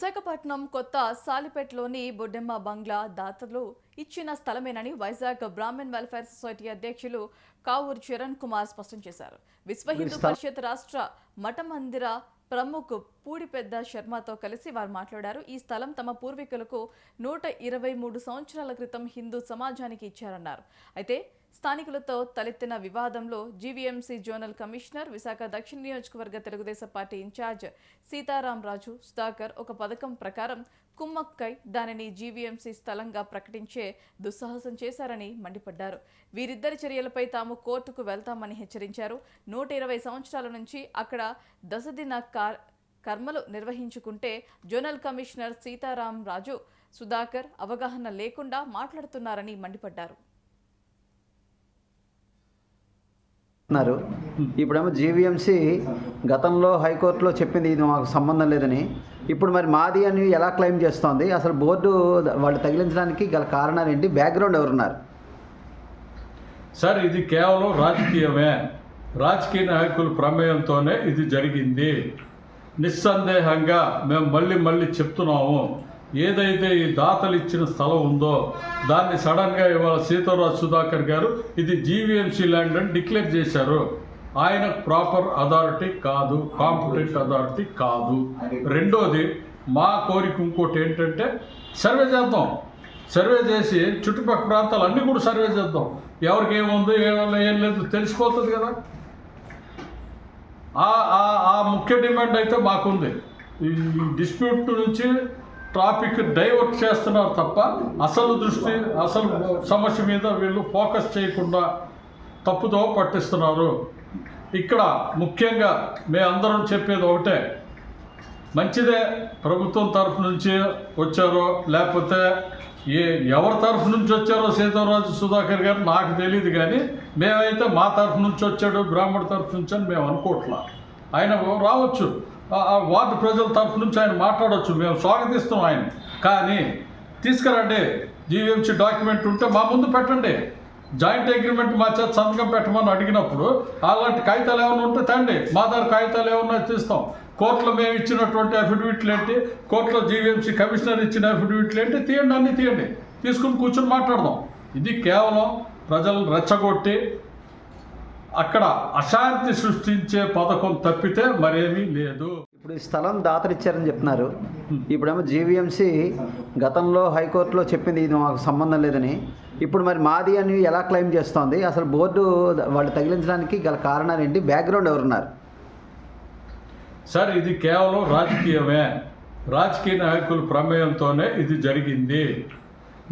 విశాఖపట్నం కొత్త సాలిపేటలోని బొడ్డెమ్మ బంగ్లా దాతలు ఇచ్చిన స్థలమేనని వైజాగ్ బ్రాహ్మణ్ వెల్ఫేర్ సొసైటీ అధ్యక్షులు కావూరు చరణ్ కుమార్ స్పష్టం చేశారు. విశ్వ హిందూ పరిషత్ రాష్ట్ర మఠ మందిర ప్రముఖ్ పూడిపెద్ద శర్మతో కలిసి వారు మాట్లాడారు. ఈ స్థలం తమ పూర్వీకులకు నూట ఇరవై మూడు సంవత్సరాల క్రితం హిందూ సమాజానికి ఇచ్చారన్నారు. అయితే స్థానికులతో తలెత్తిన వివాదంలో జీవీఎంసీ జోనల్ కమిషనర్ విశాఖ దక్షిణ నియోజకవర్గ తెలుగుదేశం పార్టీ ఇన్ఛార్జ్ సీతారాం రాజు సుధాకర్ ఒక పథకం ప్రకారం కుమ్మక్కై దానిని జీవీఎంసీ స్థలంగా ప్రకటించే దుస్సాహసం చేశారని మండిపడ్డారు. వీరిద్దరి చర్యలపై తాము కోర్టుకు వెళ్తామని హెచ్చరించారు. నూట ఇరవై సంవత్సరాల నుంచి అక్కడ దశదిన కార్ కర్మలు నిర్వహించుకుంటే జోనల్ కమిషనర్ సీతారాం రాజు సుధాకర్ అవగాహన లేకుండా మాట్లాడుతున్నారని మండిపడ్డారు. అన్నారు ఇప్పుడేమో జీవీఎంసీ గతంలో హైకోర్టులో చెప్పింది ఇది మాకు సంబంధం లేదని. ఇప్పుడు మరి మాది అని ఎలా క్లెయిమ్ చేస్తోంది? అసలు బోర్డు వాళ్ళు తగిలించడానికి గల కారణాలు ఏంటి? బ్యాక్గ్రౌండ్ ఎవరున్నారు? సార్ ఇది కేవలం రాజకీయమే. రాజకీయ నాయకుల ప్రమేయంతోనే ఇది జరిగింది. నిస్సందేహంగా మేము మళ్ళీ మళ్ళీ చెప్తున్నాము. ఏదైతే ఈ దాతలు ఇచ్చిన స్థలం ఉందో దాన్ని సడన్గా ఇవాళ సీతారాజ్ సుధాకర్ గారు ఇది జీవీఎంసీ ల్యాండ్ అని డిక్లేర్ చేశారు. ఆయన ప్రాపర్ అథారిటీ కాదు కాంపిటెంట్ అథారిటీ కాదు. రెండోది మా కోరిక ఇంకోటి ఏంటంటే సర్వే చేద్దాం. సర్వే చేసి చుట్టుపక్కల ప్రాంతాలు అన్నీ కూడా సర్వే చేద్దాం. ఎవరికి ఏముంది ఏమన్నా ఏం లేదు తెలిసిపోతుంది కదా. ఆ- ఆ- ఆ ముఖ్య డిమాండ్ అయితే మాకుంది. ఈ డిస్ప్యూట్ నుంచి ట్రాఫిక్ డైవర్ట్ చేస్తున్నారు తప్ప అసలు దృష్టి అసలు సమస్య మీద వీళ్ళు ఫోకస్ చేయకుండా తప్పుదో పట్టిస్తున్నారు. ఇక్కడ ముఖ్యంగా మే అందరం చెప్పేది ఒకటే. మంచిదే ప్రభుత్వం తరఫు నుంచి వచ్చారో లేకపోతే ఏ ఎవరి తరఫు నుంచి వచ్చారో సీతారాజు సుధాకర్ గారు నాకు తెలియదు కానీ మేమైతే మా తరఫు నుంచి వచ్చాడు బ్రాహ్మణ తరఫు నుంచి అని మేము అనుకోవట్లా. ఆయన రావచ్చు. ఆ- వార్డు ప్రజల తరఫు నుంచి ఆయన మాట్లాడవచ్చు మేము స్వాగతిస్తాం ఆయన. కానీ తీసుకురండి. జీవీఎంసీ డాక్యుమెంట్ ఉంటే మా ముందు పెట్టండి. జాయింట్ అగ్రిమెంట్ మా చేత సంతకం పెట్టమని అడిగినప్పుడు అలాంటి కాగితాలు ఏమైనా ఉంటే తండి. మా దగ్గర కాగితాలు ఏమన్నా తీస్తాం. కోర్టులో మేము ఇచ్చినటువంటి అఫిడవిట్లు ఏంటి? కోర్టులో జీవీఎంసీ కమిషనర్ ఇచ్చిన అఫిడవిట్లు ఏంటి? తీయండి అన్నీ తీయండి. తీసుకుని కూర్చొని మాట్లాడదాం. ఇది కేవలం ప్రజలను రెచ్చగొట్టి అక్కడ అశాంతి సృష్టించే పథకం తప్పితే మరేమీ లేదు. ఇప్పుడు ఈ స్థలం దాతలు ఇచ్చారని చెప్తున్నారు ఇప్పుడేమో జీవీఎంసీ గతంలో హైకోర్టులో చెప్పింది ఇది మాకు సంబంధం లేదని. ఇప్పుడు మరి మాది అని ఎలా క్లెయిమ్ చేస్తోంది? అసలు బోర్డు వాళ్ళు తగిలించడానికి గల కారణాలు ఏంటి? బ్యాక్గ్రౌండ్ ఎవరున్నారు? సార్ ఇది కేవలం రాజకీయమే. రాజకీయ నాయకుల ప్రమేయంతోనే ఇది జరిగింది.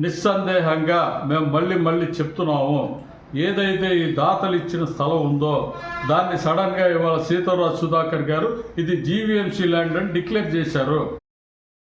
నిస్సందేహంగా మేము మళ్ళీ మళ్ళీ చెప్తున్నాము. ఏదైతే ఈ దాతలు ఇచ్చిన స్థలం ఉందో దాన్ని సడన్గా ఇవాళ సీతారాజ్ సుధాకర్ గారు ఇది జీవీఎంసీ ల్యాండ్ అని డిక్లేర్ చేశారు.